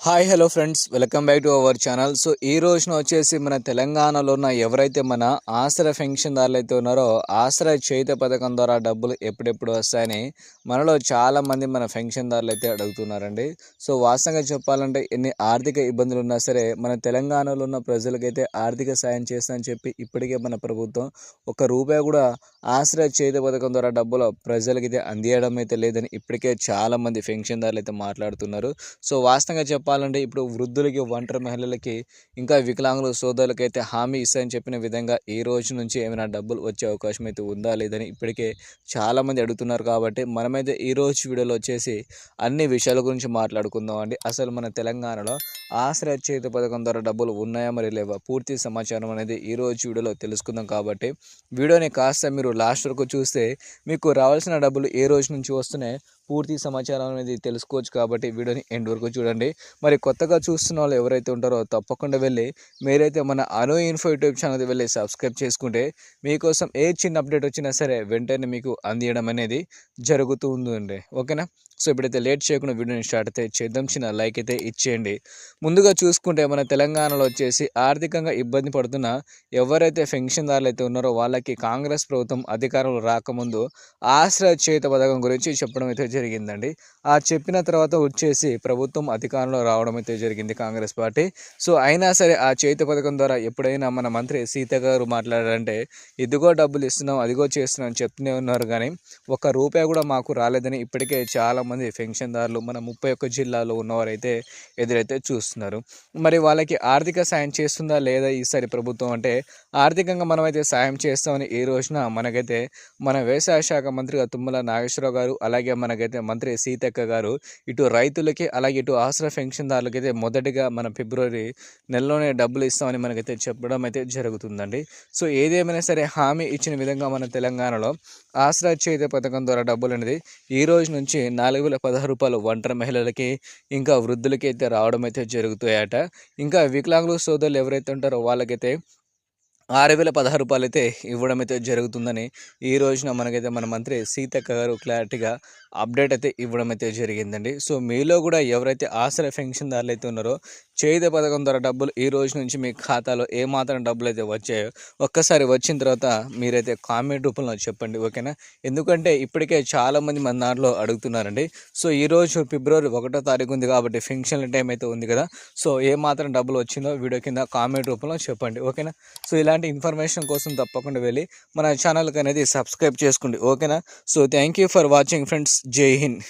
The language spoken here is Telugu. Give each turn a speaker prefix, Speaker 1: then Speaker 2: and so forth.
Speaker 1: Hi hello friends welcome back to our channel so ఈ రోజున వచ్చేసి మన తెలంగాణలో ఉన్న ఎవరైతే మన ఆశ్రయ పెన్షన్దారులు అయితే ఉన్నారో ఆశ్రయ చేత పథకం ద్వారా డబ్బులు ఎప్పుడెప్పుడు వస్తాయని మనలో చాలామంది మన పెన్షన్దారులు అయితే అడుగుతున్నారండి. సో వాస్తవంగా చెప్పాలంటే ఎన్ని ఆర్థిక ఇబ్బందులు ఉన్నా సరే మన తెలంగాణలో ఉన్న ప్రజలకైతే ఆర్థిక సాయం చేస్తానని చెప్పి ఇప్పటికే మన ప్రభుత్వం ఒక రూపాయి కూడా ఆశ్రయ చేత పథకం ద్వారా డబ్బులు ప్రజలకైతే అందియడం అయితే లేదని ఇప్పటికే చాలామంది పెన్షన్దారులు అయితే మాట్లాడుతున్నారు. సో వాస్తవంగా చెప్పాలంటే ఇప్పుడు వృద్ధులకి ఒంటరి మహిళలకి ఇంకా వికలాంగుల సోదరులకి అయితే హామీ ఇస్తాయని చెప్పిన విధంగా ఈ రోజు నుంచి ఏమైనా డబ్బులు వచ్చే అవకాశం అయితే ఉందా లేదని ఇప్పటికే చాలామంది అడుగుతున్నారు కాబట్టి మనమైతే ఈ రోజు వీడియోలో వచ్చేసి అన్ని విషయాల గురించి మాట్లాడుకుందాం అండి. అసలు మన తెలంగాణలో ఆశ్రయ చేత పథకం ద్వారా డబ్బులు ఉన్నాయా మరి లేవా? పూర్తి సమాచారం అనేది ఈ రోజు వీడియోలో తెలుసుకుందాం కాబట్టి వీడియోని కాస్త మీరు లాస్ట్ వరకు చూస్తే మీకు రావాల్సిన డబ్బులు ఏ రోజు నుంచి వస్తున్నాయి? పూర్తి సమాచారం అనేది తెలుసుకోవచ్చు కాబట్టి వీడియోని ఎండ్ వరకు చూడండి. మరి కొత్తగా చూస్తున్న వాళ్ళు ఎవరైతే ఉంటారో తప్పకుండా వెళ్ళి మీరైతే మన అనో ఇన్ఫో యూట్యూబ్ ఛానల్ వెళ్ళి సబ్స్క్రైబ్ చేసుకుంటే మీకోసం ఏ చిన్న అప్డేట్ వచ్చినా సరే వెంటనే మీకు అందియడం అనేది జరుగుతూ ఉందండి. ఓకేనా? సో ఇప్పుడైతే లేట్ చేయకుండా వీడియోని స్టార్ట్ అయితే చేద్దాం. చిన్న లైక్ అయితే ఇచ్చేయండి. ముందుగా చూసుకుంటే మన తెలంగాణలో వచ్చేసి ఆర్థికంగా ఇబ్బంది పడుతున్న ఎవరైతే పెన్షన్దారులు అయితే ఉన్నారో వాళ్ళకి కాంగ్రెస్ ప్రభుత్వం అధికారంలో రాకముందు ఆశ్రయ చేత పథకం గురించి చెప్పడం అయితే జరిగిందండి. ఆ చెప్పిన తర్వాత వచ్చేసి ప్రభుత్వం అధికారంలో రావడం అయితే జరిగింది కాంగ్రెస్ పార్టీ. సో అయినా సరే ఆ చేతి పథకం ద్వారా ఎప్పుడైనా మన మంత్రి సీత గారు మాట్లాడారంటే ఇదిగో డబ్బులు ఇస్తున్నాం అదిగో చేస్తున్నాం చెప్తూనే ఉన్నారు. కానీ ఒక్క రూపాయి కూడా మాకు రాలేదని ఇప్పటికే చాలామంది పెన్షన్దారులు మన ముప్పై ఒక్క జిల్లాలో ఉన్నవారైతే ఎదురైతే చూస్తున్నారు. మరి వాళ్ళకి ఆర్థిక సాయం చేస్తుందా లేదా ఈసారి ప్రభుత్వం అంటే ఆర్థికంగా మనమైతే సాయం చేస్తామని ఈ రోజున మనకైతే మన వ్యవసాయ శాఖ మంత్రిగా తుమ్మల నాగేశ్వరరావు గారు అలాగే మనకైతే మంత్రి సీతక్క గారు ఇటు రైతులకి అలాగే ఇటు ఆసరా పెన్షన్దారులకి అయితే మొదటిగా మన ఫిబ్రవరి నెలలోనే డబ్బులు ఇస్తామని మనకైతే చెప్పడం అయితే జరుగుతుందండి. సో ఏదేమైనా సరే హామీ ఇచ్చిన విధంగా మన తెలంగాణలో ఆసరా చేత పథకం ద్వారా డబ్బులు అనేది ఈ రోజు నుంచి నాలుగు వేల పదహారు రూపాయలు ఒంటరి మహిళలకి ఇంకా వృద్ధులకి అయితే రావడం అయితే జరుగుతాయట. ఇంకా వికలాంగులు సోదరులు ఎవరైతే ఉంటారో వాళ్ళకైతే ఆరు వేల పదహారు రూపాయలు అయితే ఇవ్వడం అయితే జరుగుతుందని ఈ రోజున మనకైతే మన మంత్రి సీతక్క గారు క్లారిటీగా అప్డేట్ అయితే ఇవ్వడం అయితే జరిగిందండి. సో మీలో కూడా ఎవరైతే ఆశ్రయ పెన్షన్దారులు అయితే ఉన్నారో చేయుత పథకం ద్వారా డబ్బులు ఈ రోజు నుంచి మీ ఖాతాలో ఏమాత్రం డబ్బులు అయితే వచ్చాయో ఒక్కసారి వచ్చిన తర్వాత మీరైతే కామెంట్ రూపంలో చెప్పండి ఓకేనా? ఎందుకంటే ఇప్పటికే చాలామంది మన దాంట్లో అడుగుతున్నారండి. సో ఈరోజు ఫిబ్రవరి ఒకటో తారీఖు ఉంది కాబట్టి ఫంక్షన్ టైం అయితే ఉంది కదా. సో ఏ మాత్రం డబ్బులు వచ్చిందో వీడియో కింద కామెంట్ రూపంలో చెప్పండి ఓకేనా? సో ఇలాంటి ఇన్ఫర్మేషన్ కోసం తప్పకుండా వెళ్ళి మన ఛానల్కి అనేది సబ్స్క్రైబ్ చేసుకోండి ఓకేనా? So thank you for watching friends. జై హింద్.